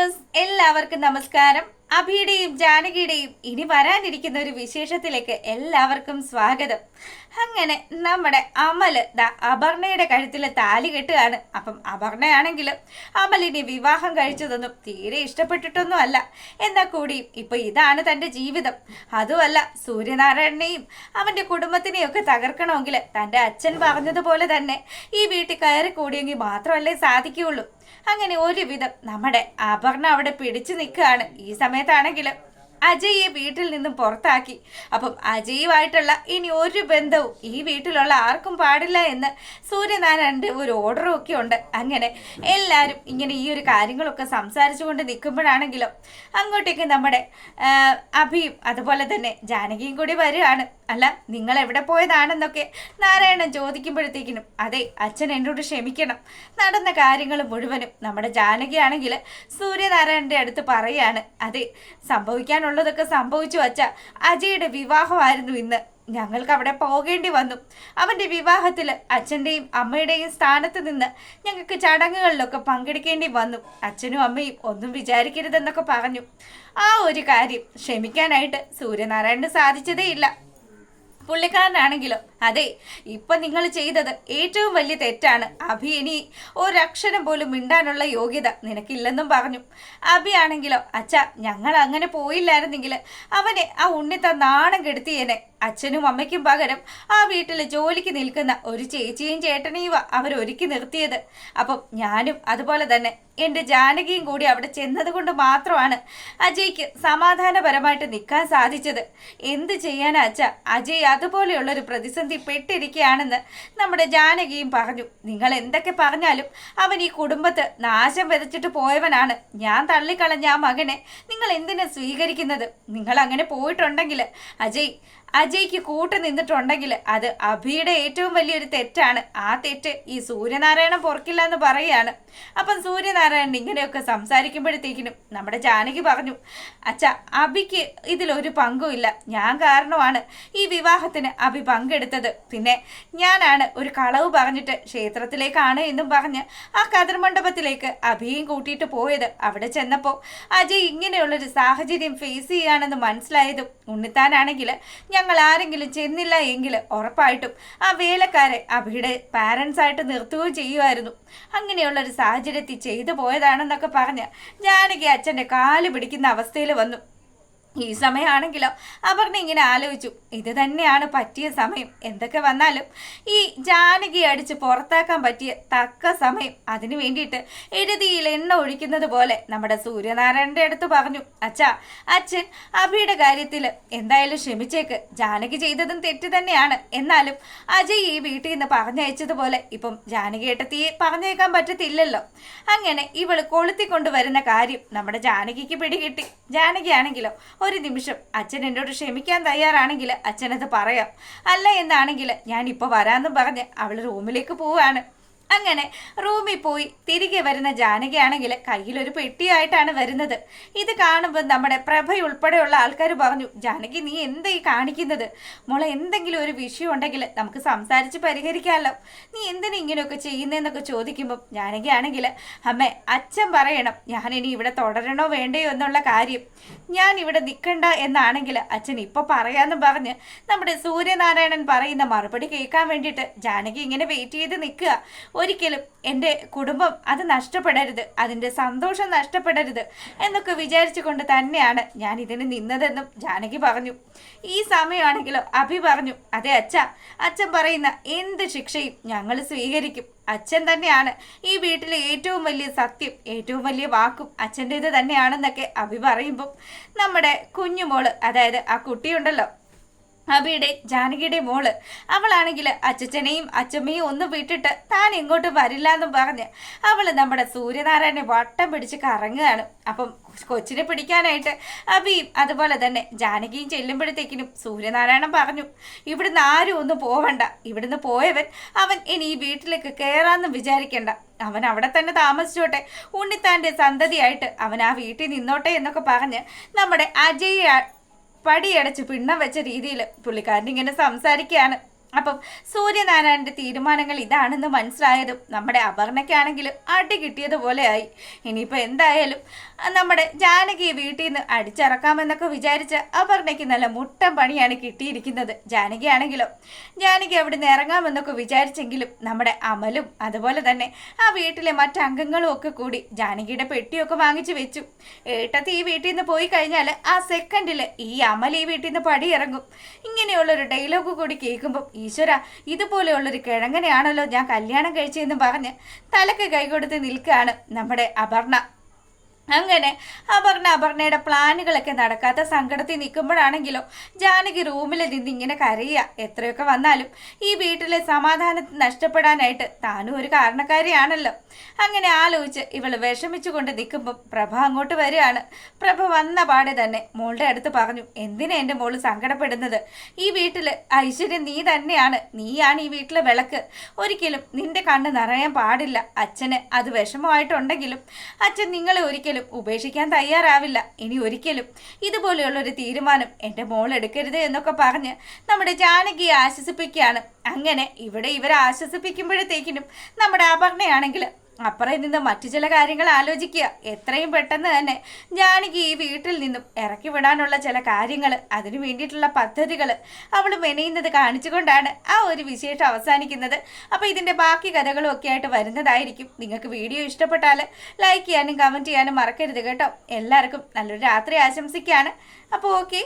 Viewers എല്ലാവർക്കും നമസ്കാരം. അഭിയുടെയും ജാനകിയുടെയും ഇനി വരാനിരിക്കുന്ന ഒരു വിശേഷത്തിലേക്ക് എല്ലാവർക്കും സ്വാഗതം. അങ്ങനെ നമ്മുടെ അമൽ അപർണയുടെ കഴുത്തിൽ താലി കെട്ടുകയാണ്. അപ്പം അപർണയാണെങ്കിലും അമലിനെ വിവാഹം കഴിച്ചതൊന്നും തീരെ ഇഷ്ടപ്പെട്ടിട്ടൊന്നും അല്ല എന്നാൽ കൂടിയും ഇപ്പൊ ഇതാണ് തന്റെ ജീവിതം. അതുമല്ല സൂര്യനാരായണനെയും അവന്റെ കുടുംബത്തിനെയൊക്കെ തകർക്കണമെങ്കിൽ തന്റെ അച്ഛൻ പറഞ്ഞതുപോലെ തന്നെ ഈ വീട്ടിൽ കയറി കൂടിയെങ്കിൽ മാത്രമല്ലേ സാധിക്കുകയുള്ളൂ. അങ്ങനെ ഒരുവിധം നമ്മുടെ അപർണ അവിടെ പിടിച്ചു നിൽക്കുകയാണ്. ഈ സമയത്താണെങ്കിലും അജയ്യെ വീട്ടിൽ നിന്നും പുറത്താക്കി. അപ്പം അജയുമായിട്ടുള്ള ഇനി ഒരു ബന്ധവും ഈ വീട്ടിലുള്ള ആർക്കും പാടില്ല എന്ന് സൂര്യനാരായണന്റെ ഒരു ഓർഡറും ഒക്കെ ഉണ്ട്. അങ്ങനെ എല്ലാവരും ഇങ്ങനെ ഈ ഒരു കാര്യങ്ങളൊക്കെ സംസാരിച്ചുകൊണ്ട് നിൽക്കുമ്പോഴാണെങ്കിലും അങ്ങോട്ടേക്ക് നമ്മുടെ അഭിയും അതുപോലെ തന്നെ ജാനകിയും കൂടി വരികയാണ്. അല്ല നിങ്ങൾ എവിടെ പോയതാണെന്നൊക്കെ നാരായണൻ ചോദിക്കുമ്പോഴത്തേക്കിനും അതെ അച്ഛൻ എന്നോട് ക്ഷമിക്കണം. നടന്ന കാര്യങ്ങൾ മുഴുവനും നമ്മുടെ ജാനകിയാണെങ്കിൽ സൂര്യനാരായണന്റെ അടുത്ത് പറയാണ്. അതെ സംഭവിക്കാനുള്ളതൊക്കെ സംഭവിച്ചു വച്ച അജയുടെ വിവാഹമായിരുന്നു ഇന്ന്. ഞങ്ങൾക്ക് അവിടെ പോകേണ്ടി വന്നു. അവന്റെ വിവാഹത്തിൽ അച്ഛന്റെയും അമ്മയുടെയും സ്ഥാനത്ത് നിന്ന് ഞങ്ങൾക്ക് ചടങ്ങുകളിലൊക്കെ പങ്കെടുക്കേണ്ടി വന്നു. അച്ഛനും അമ്മയും ഒന്നും വിചാരിക്കരുതെന്നൊക്കെ പറഞ്ഞു. ആ ഒരു കാര്യം ക്ഷമിക്കാനായിട്ട് സൂര്യനാരായണന് സാധിച്ചതേ ഇല്ല പുള്ളിക്കാരനാണെങ്കിലോ? അതെ ഇപ്പൊ നിങ്ങൾ ചെയ്തത് ഏറ്റവും വലിയ തെറ്റാണ്. അഭി ഇനി ഒരക്ഷരം പോലും മിണ്ടാനുള്ള യോഗ്യത നിനക്കില്ലെന്നും പറഞ്ഞു. അഭി ആണെങ്കിലോ അച്ഛ ഞങ്ങൾ അങ്ങനെ പോയില്ലായിരുന്നെങ്കിൽ അവനെ ആ ഉണ്ണിത്ത നാണം കെടുത്തിയേനെ അച്ഛനും അമ്മയ്ക്കും പകരം ആ വീട്ടിൽ ജോലിക്ക് നിൽക്കുന്ന ഒരു ചേച്ചിയും ചേട്ടനെയും അവർ ഒരുക്കി നിർത്തിയത്. അപ്പം ഞാനും അതുപോലെ തന്നെ എന്റെ ജാനകിയും കൂടി അവിടെ ചെന്നത് കൊണ്ട് മാത്രമാണ് അജയ്ക്ക് സമാധാനപരമായിട്ട് നിൽക്കാൻ സാധിച്ചത്. എന്ത് ചെയ്യാനാ അച്ഛ? അജയ് അതുപോലെയുള്ള ഒരു പ്രതിസന്ധി പെട്ടിരിക്കുകയാണെന്ന് നമ്മുടെ ജാനകിയും പറഞ്ഞു. നിങ്ങൾ എന്തൊക്കെ പറഞ്ഞാലും അവൻ ഈ കുടുംബത്ത് നാശം വിതച്ചിട്ട് പോയവനാണ്. ഞാൻ തള്ളിക്കളഞ്ഞ ആ മകനെ നിങ്ങൾ എന്തിനാ സ്വീകരിക്കുന്നത്? നിങ്ങൾ അങ്ങനെ പോയിട്ടുണ്ടെങ്കിൽ അജയ് അജയ്ക്ക് കൂട്ട് നിന്നിട്ടുണ്ടെങ്കിൽ അത് അഭിയുടെ ഏറ്റവും വലിയൊരു തെറ്റാണ്. ആ തെറ്റ് ഈ സൂര്യനാരായണൻ പൊറക്കില്ല എന്ന് പറയുകയാണ്. അപ്പം സൂര്യനാരായണൻ ഇങ്ങനെയൊക്കെ സംസാരിക്കുമ്പോഴത്തേക്കിനും നമ്മുടെ ജാനകി പറഞ്ഞു അച്ഛ അഭിക്ക് ഇതിലൊരു പങ്കുമില്ല ഞാൻ കാരണമാണ് ഈ വിവാഹത്തിന് അഭി പങ്കെടുത്തത്. പിന്നെ ഞാനാണ് ഒരു കളവ് പറഞ്ഞിട്ട് ക്ഷേത്രത്തിലേക്കാണ് എന്നും പറഞ്ഞ് ആ കതിർ മണ്ഡപത്തിലേക്ക് അഭിയും കൂട്ടിയിട്ട് പോയത്. അവിടെ ചെന്നപ്പോൾ അജയ് ഇങ്ങനെയുള്ളൊരു സാഹചര്യം ഫേസ് ചെയ്യാണെന്ന് മനസ്സിലായതും ഉണ്ണിത്താനാണെങ്കിൽ ഞങ്ങൾ ആരെങ്കിലും ചെന്നില്ല എങ്കിൽ ഉറപ്പായിട്ടും ആ വേലക്കാരെ അഭിയുടെ പാരൻസ് ആയിട്ട് നിർത്തുകയും ചെയ്യുമായിരുന്നു. അങ്ങനെയുള്ളൊരു സാഹചര്യത്തിൽ ചെയ്തു പോയതാണെന്നൊക്കെ പറഞ്ഞ് ജാനകി അച്ഛന്റെ കാൽ പിടിക്കുന്ന അവസ്ഥയിൽ വന്നു. ഈ സമയമാണെങ്കിലോ അപർണ ഇങ്ങനെ ആലോചിച്ചു ഇത് തന്നെയാണ് പറ്റിയ സമയം. എന്തൊക്കെ വന്നാലും ഈ ജാനകി അടിച്ച് പുറത്താക്കാൻ പറ്റിയ തക്ക സമയം. അതിനു വേണ്ടിയിട്ട് എഴുതിയിൽ എണ്ണ ഒഴിക്കുന്നത് പോലെ നമ്മുടെ സൂര്യനാരായണന്റെ അടുത്ത് പറഞ്ഞു അച്ഛാ അച്ഛൻ അഭിയുടെ കാര്യത്തിൽ എന്തായാലും ക്ഷമിച്ചേക്ക്. ജാനകി ചെയ്തതും തെറ്റ് തന്നെയാണ്. എന്നാലും അജയ് ഈ വീട്ടിൽ നിന്ന് പറഞ്ഞയച്ചതുപോലെ ഇപ്പം ജാനകി ഏട്ടത്തിയെ പറഞ്ഞേക്കാൻ പറ്റത്തില്ലല്ലോ. അങ്ങനെ ഇവൾ കൊളുത്തിക്കൊണ്ടുവരുന്ന കാര്യം നമ്മുടെ ജാനകിക്ക് പിടികിട്ടി. ജാനകിയാണെങ്കിലോ ഒരു നിമിഷം. അച്ഛൻ എന്നോട് ക്ഷമിക്കാൻ തയ്യാറാണെങ്കിൽ അച്ഛനത് പറയാം. അല്ല എന്നാണെങ്കിൽ ഞാൻ ഇപ്പോൾ വരാമെന്നും പറഞ്ഞ് അവൾ റൂമിലേക്ക് പോവാണ് അങ്ങനെ റൂമിൽ പോയി തിരികെ വരുന്ന ജാനകിയാണെങ്കിൽ കയ്യിലൊരു പെട്ടിയായിട്ടാണ് വരുന്നത്. ഇത് കാണുമ്പോൾ നമ്മുടെ പ്രഭ ഉൾപ്പെടെയുള്ള ആൾക്കാർ പറഞ്ഞു ജാനകി നീ എന്താ ഈ കാണിക്കുന്നത്? മോളെ എന്തെങ്കിലും ഒരു വിഷയം ഉണ്ടെങ്കിൽ നമുക്ക് സംസാരിച്ച് പരിഹരിക്കാമല്ലോ നീ എന്തിനു ഇങ്ങനെയൊക്കെ ചെയ്യുന്നതെന്നൊക്കെ ചോദിക്കുമ്പോൾ ജാനകിയാണെങ്കിൽ അമ്മേ അച്ഛൻ പറയണം ഞാൻ ഇനി ഇവിടെ തുടരണോ വേണ്ടയോ എന്നുള്ള കാര്യം. ഞാൻ ഇവിടെ നിൽക്കണ്ട എന്നാണെങ്കിൽ അച്ഛൻ ഇപ്പോൾ പറയാമെന്ന് പറഞ്ഞ് നമ്മുടെ സൂര്യനാരായണൻ പറയുന്ന മറുപടി കേൾക്കാൻ വേണ്ടിയിട്ട് ജാനകി ഇങ്ങനെ വെയിറ്റ് ചെയ്ത് നിൽക്കുക. ഒരിക്കലും എന്റെ കുടുംബം അത് നഷ്ടപ്പെടരുത് അതിന്റെ സന്തോഷം നഷ്ടപ്പെടരുത് എന്നൊക്കെ വിചാരിച്ചുകൊണ്ട് തന്നെയാണ് ഞാൻ ഇതിന് നിന്നതെന്നും ജാനകി പറഞ്ഞു. ഈ സമയമാണെങ്കിലും അഭി പറഞ്ഞു അതെ അച്ഛ അച്ഛൻ പറയുന്ന എന്ത് ശിക്ഷയും ഞങ്ങൾ സ്വീകരിക്കും. അച്ഛൻ തന്നെയാണ് ഈ വീട്ടിലെ ഏറ്റവും വലിയ സത്യം ഏറ്റവും വലിയ വാക്കും അച്ഛന്റെ ഇത് തന്നെയാണെന്നൊക്കെ അഭി പറയുമ്പം നമ്മുടെ കുഞ്ഞുമോൾ അതായത് ആ കുട്ടിയുണ്ടല്ലോ അബിയുടെ ജാനകിയുടെ മോൾ. അവളാണെങ്കിൽ അച്ഛച്ചനെയും അച്ഛമ്മയും ഒന്നും വിട്ടിട്ട് താൻ ഇങ്ങോട്ട് വരില്ല എന്ന് പറഞ്ഞ് അവൾ നമ്മുടെ സൂര്യനാരായണനെ വട്ടം പിടിച്ച് കറങ്ങുകയാണ്. അപ്പം കൊച്ചിനെ പിടിക്കാനായിട്ട് അബിയും അതുപോലെ തന്നെ ജാനകിയും ചെല്ലുമ്പോഴത്തേക്കിനും സൂര്യനാരായണൻ പറഞ്ഞു ഇവിടുന്ന് ആരും ഒന്നും പോവണ്ട. ഇവിടുന്ന് പോയവൻ അവൻ ഇനി ഈ വീട്ടിലേക്ക് കയറാമെന്നും വിചാരിക്കണ്ട. അവൻ അവിടെ തന്നെ താമസിച്ചോട്ടെ. ഉണ്ണിത്താന്റെ സന്തതിയായിട്ട് അവൻ ആ വീട്ടിൽ നിന്നോട്ടെ എന്നൊക്കെ പറഞ്ഞ് നമ്മുടെ അജയെ പടിയടച്ച് പിണ്ണം വെച്ച രീതിയിൽ പുള്ളിക്കാരൻ ഇങ്ങനെ സംസാരിക്കുകയാണ് അപ്പം സൂര്യനാരായണന്റെ തീരുമാനങ്ങൾ ഇതാണെന്ന് മനസ്സിലായതും നമ്മുടെ അപർണയ്ക്കാണെങ്കിലും അടി കിട്ടിയതുപോലെയായി ഇനിയിപ്പോൾ എന്തായാലും നമ്മുടെ ജാനകിയെ വീട്ടിൽ നിന്ന് അടിച്ചിറക്കാമെന്നൊക്കെ വിചാരിച്ച അപർണയ്ക്ക് നല്ല മുട്ടൻ പണിയാണ് കിട്ടിയിരിക്കുന്നത്. ജാനകി ആണെങ്കിലും ജാനകി അവിടെ നിന്ന് ഇറങ്ങാമെന്നൊക്കെ വിചാരിച്ചെങ്കിലും നമ്മുടെ അമലും അതുപോലെ തന്നെ ആ വീട്ടിലെ മറ്റംഗങ്ങളും ഒക്കെ കൂടി ജാനകിയുടെ പെട്ടിയൊക്കെ വാങ്ങിച്ചു വെച്ചു. ഏട്ടത്തി ഈ വീട്ടിൽ നിന്ന് പോയി കഴിഞ്ഞാൽ ആ സെക്കൻഡിൽ ഈ അമൽ ഈ വീട്ടിൽ നിന്ന് പടിയിറങ്ങും. ഇങ്ങനെയുള്ളൊരു ഡയലോഗ് കൂടി കേൾക്കുമ്പോൾ ഈശ്വര ഇതുപോലെയുള്ളൊരു കിഴങ്ങനെയാണല്ലോ ഞാൻ കല്യാണം കഴിച്ചതെന്ന് പറഞ്ഞ് തലക്ക് കൈകൊടുത്ത് നിൽക്കുകയാണ് നമ്മുടെ അപർണ. അങ്ങനെ അപർണ അപർണയുടെ പ്ലാനുകളൊക്കെ നടക്കാത്ത സങ്കടത്തിൽ നിൽക്കുമ്പോഴാണെങ്കിലോ ജാനകി റൂമിൽ നിന്ന് ഇങ്ങനെ കരയുക. എത്രയൊക്കെ വന്നാലും ഈ വീട്ടിലെ സമാധാനം നഷ്ടപ്പെടാനായിട്ട് താനും ഒരു കാരണക്കാരിയാണല്ലോ. അങ്ങനെ ആലോചിച്ച് ഇവൾ വിഷമിച്ചുകൊണ്ട് നിൽക്കുമ്പോൾ പ്രഭ അങ്ങോട്ട് വരികയാണ്. പ്രഭ വന്ന പാടെ തന്നെ മോളുടെ അടുത്ത് പറഞ്ഞു എന്തിനാ എന്റെ മോൾ സങ്കടപ്പെടുന്നത്? ഈ വീട്ടിൽ ഐശ്വര്യം നീ തന്നെയാണ്. നീയാണ് ഈ വീട്ടിലെ വിളക്ക്. ഒരിക്കലും നിന്റെ കണ്ണ് നിറയാൻ പാടില്ല. അച്ഛന് അത് വിഷമമായിട്ടുണ്ടെങ്കിലും അച്ഛൻ നിങ്ങളെ ഒരിക്കലും ഉപേക്ഷിക്കാൻ തയ്യാറാവില്ല. ഇനി ഒരിക്കലും ഇതുപോലെയുള്ള ഒരു തീരുമാനം എന്റെ മോൾ എടുക്കരുത് എന്നൊക്കെ പറഞ്ഞ് നമ്മുടെ ജാനകിയെ ആശ്വസിപ്പിക്കുകയാണ്. അങ്ങനെ ഇവിടെ ഇവരെ ആശ്വസിപ്പിക്കുമ്പോഴത്തേക്കിനും നമ്മുടെ അപർണയാണെങ്കിൽ അപ്പുറം നിന്ന് മറ്റു ചില കാര്യങ്ങൾ ആലോചിക്കുക. എത്രയും പെട്ടെന്ന് തന്നെ ജാനകി ഈ വീട്ടിൽ നിന്നും ഇറക്കി വിടാനുള്ള ചില കാര്യങ്ങൾ അതിനു വേണ്ടിയിട്ടുള്ള പദ്ധതികൾ അവൾ മെനയുന്നത് കാണിച്ചുകൊണ്ടാണ് ആ ഒരു വിശേഷം അവസാനിക്കുന്നത്. അപ്പോൾ ഇതിന്റെ ബാക്കി കഥകളും ഒക്കെ ആയിട്ട് വരുന്നതായിരിക്കും. നിങ്ങൾക്ക് വീഡിയോ ഇഷ്ടപ്പെട്ടാൽ ലൈക്ക് ചെയ്യാനും കമന്റ് ചെയ്യാനും മറക്കരുത് കേട്ടോ. എല്ലാവർക്കും നല്ലൊരു രാത്രി ആശംസിക്കുകയാണ്. അപ്പോൾ ഓക്കെ